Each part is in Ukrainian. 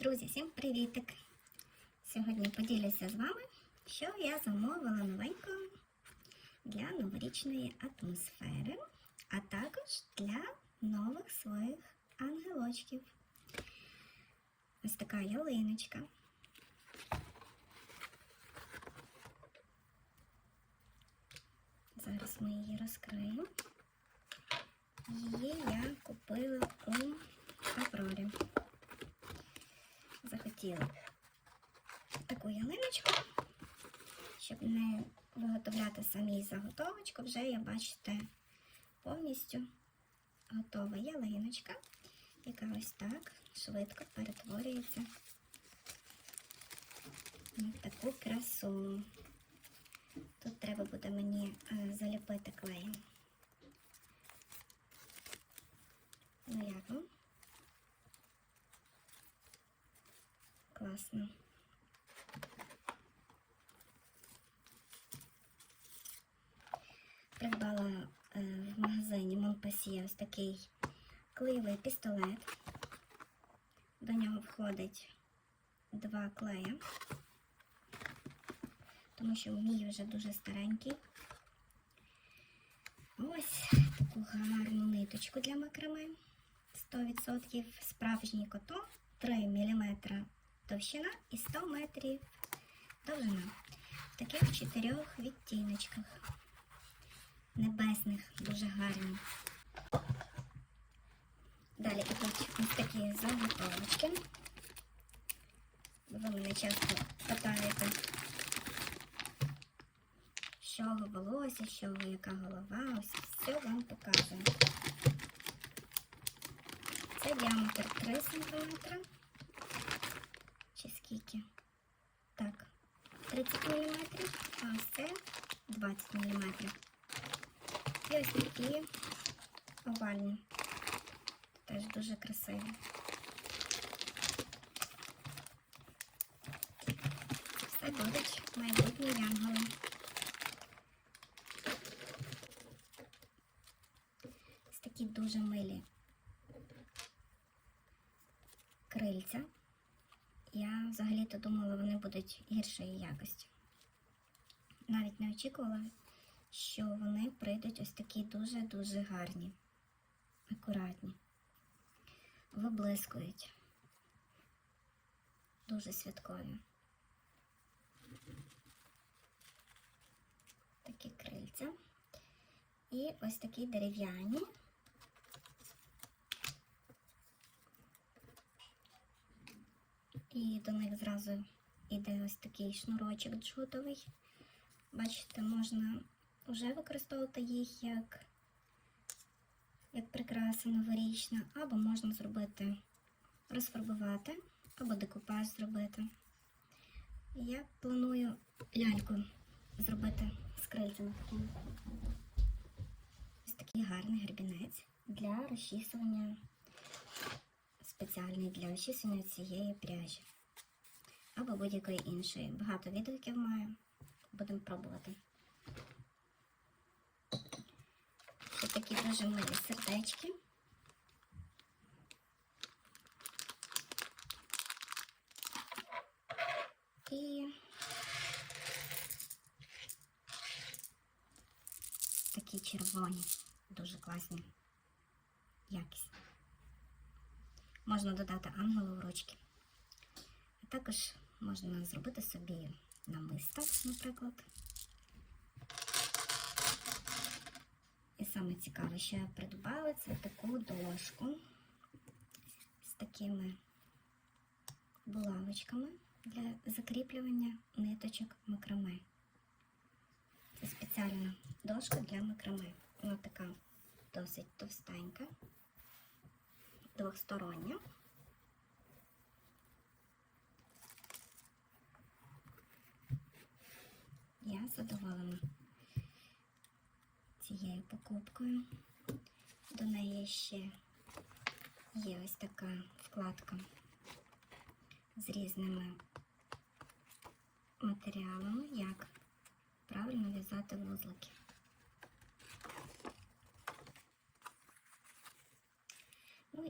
Друзі, всім привітик! Сьогодні поділюся з вами, що я замовила новенького для новорічної атмосфери, а також для нових своїх ангелочків. Ось така ялиночка. Зараз ми її розкриємо. Її я купила у Аврорі захотіла таку ялиночку, щоб не виготовляти самій заготовочку, вже я бачите повністю готова ялиночка, яка ось так швидко перетворюється на таку красу. Тут треба буде мені е, заліпити клеєм. Ну як вам? Класно. Придбала е, в магазині Монпасі ось такий клеєвий пістолет. До нього входить два клея, тому що мій вже дуже старенький. Ось таку гарну ниточку для макраме. 100% справжній котон 3 мм товщина і 100 метрів довжина. В таких чотирьох відтіночках. Небесних, дуже гарні. Далі ідуть ось такі заготовочки. Ви мене часто питаєте, з чого волосся, з чого яка голова, ось все вам показую. Це діаметр 3 см скільки? Так, 30 мм, а ось це 20 мм. І ось такі овальні. Теж дуже красиві. Все будуть майбутні янголи. Ось такі дуже милі крильця. Взагалі-то думала, вони будуть гіршої якості. Навіть не очікувала, що вони прийдуть ось такі дуже-дуже гарні, акуратні, виблискують, дуже святкові. Такі крильця. І ось такі дерев'яні. І до них зразу йде ось такий шнурочок джутовий. Бачите, можна вже використовувати їх як як прикраса новорічна, або можна зробити, розфарбувати, або декупаж зробити. Я планую ляльку зробити з крильцями. Ось такий гарний гребінець для розчісування спеціальний для очисування цієї пряжі або будь-якої іншої. Багато відгуків маю. Будемо пробувати. Ось такі дуже милі сердечки. І такі червоні, дуже класні, якісні можна додати ангелу в ручки. Також можна зробити собі намисто, наприклад. І саме цікаве, що я придбала, це таку дошку з такими булавочками для закріплювання ниточок макраме. Це спеціальна дошка для макраме. Вона така досить товстенька двохстороння. Я задоволена цією покупкою. До неї ще є ось така вкладка з різними матеріалами, як правильно в'язати вузлики.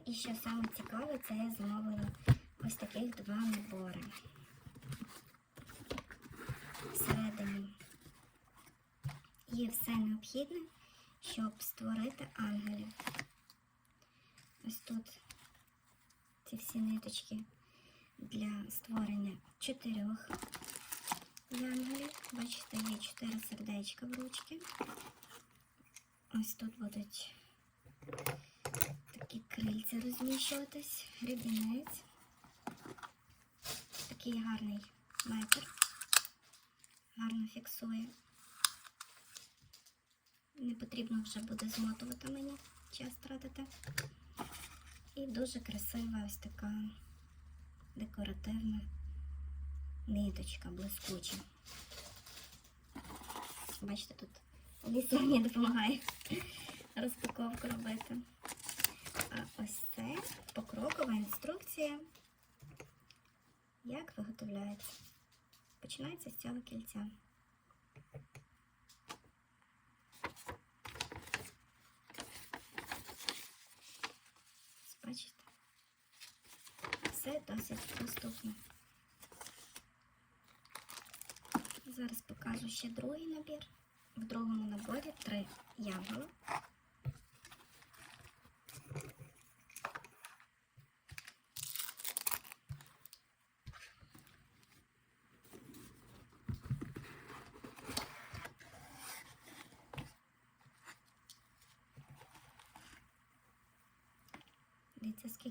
І що саме цікаве, це я замовила ось таких два набори. Всередині є все необхідне, щоб створити ангелів. Ось тут ці всі ниточки для створення чотирьох янголів. Бачите, є чотири сердечка в ручки. Ось тут будуть такі крильця розміщуватись, гребінець. Такий гарний метр. Гарно фіксує. Не потрібно вже буде змотувати мені, час тратити. І дуже красива ось така декоративна ниточка блискуча. Бачите, тут Ліса мені допомагає розпаковку робити. А ось це покрокова інструкція, як виготовляється. Починається з цього кільця. Бачите? Все досить доступно. Зараз покажу ще другий набір. В другому наборі три янголи.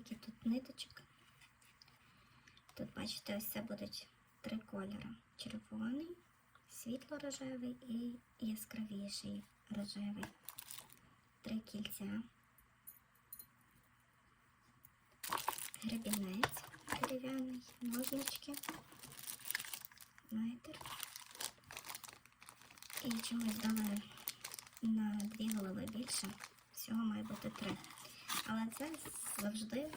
Скільки тут ниточок. Тут, бачите, ось це будуть три кольори: червоний, світло-рожевий і яскравіший рожевий. Три кільця. Гребінець дерев'яний, ножнички, метр. І чомусь дали на дві голови більше. Всього має бути три. Але це завжди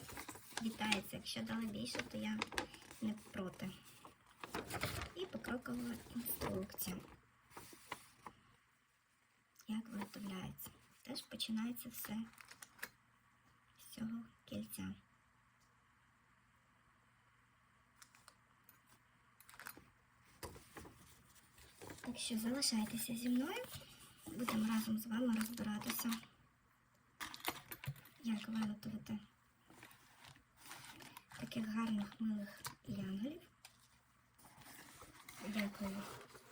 вітається. Якщо дали більше, то я не проти. І покрокова інструкція. Як виготовляється. Теж починається все з цього кільця. Так що залишайтеся зі мною. Будемо разом з вами розбиратися, як виготовити таких гарних милих янголів. Дякую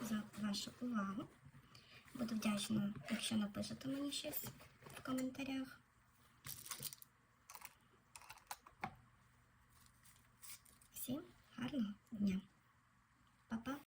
за вашу увагу. Буду вдячна, якщо напишете мені щось в коментарях.